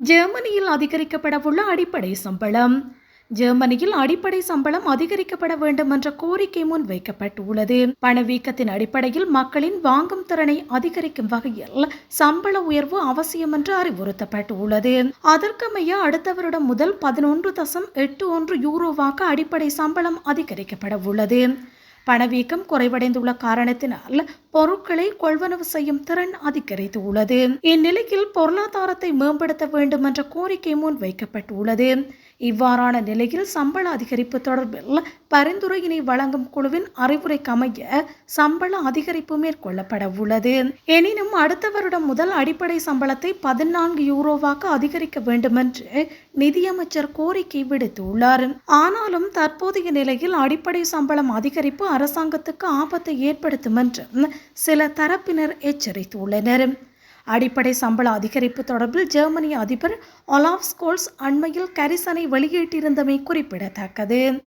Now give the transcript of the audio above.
ஜெர்மனியில் அதிகரிக்கப்படவுள்ள அடிப்படை சம்பளம். ஜெர்மனியில் அடிப்படை சம்பளம் அதிகரிக்கப்பட வேண்டும் என்ற கோரிக்கை முன்வைக்கப்பட்டுள்ளது பணவீக்கத்தின் அடிப்படையில் மக்களின் வாங்கும் திறனை அதிகரிக்கும் வகையில் சம்பள உயர்வு அவசியம் என்று அறிவுறுத்தப்பட்டுள்ளது. அதற்கமைய அடுத்த வருடம் முதல் பதினொன்று தசம் எட்டு ஒன்று யூரோவாக அடிப்படை சம்பளம் அதிகரிக்கப்பட உள்ளது பணவீக்கம் குறைவடைந்துள்ள காரணத்தினால் பொருட்களை கொள்வனவு செய்யும் திறன் அதிகரித்து உள்ளது இந்நிலையில் பொருளாதாரத்தை மேம்படுத்த வேண்டும் என்ற கோரிக்கை முன்வைக்கப்பட்டுள்ளது. இவ்வாறான நிலையில் சம்பள அதிகரிப்பு தொடர்பில் பரிந்துரையினை வழங்கும் குழுவின் அறிவுரைக்கு அமைய சம்பள அதிகரிப்பு மேற்கொள்ளப்பட உள்ளது. எனினும் அடுத்த வருடம் முதல் அடிப்படை சம்பளத்தை பதினான்கு யூரோவாக அதிகரிக்க வேண்டும் என்று நிதியமைச்சர் கோரிக்கை விடுத்துள்ளார். ஆனாலும் தற்போதைய நிலையில் அடிப்படை சம்பளம் அதிகரிப்பு அரசாங்கத்துக்கு ஆபத்தை ஏற்படுத்தும் என்று சில தரப்பினர் எச்சரித்துள்ளனர். அடிப்படை சம்பள அதிகரிப்பு தொடர்பில் ஜெர்மனி அதிபர் ஒலாஃப் ஸ்கோல்ஸ் அண்மையில் கரிசனை வெளியிட்டிருந்தமை குறிப்பிடத்தக்கது.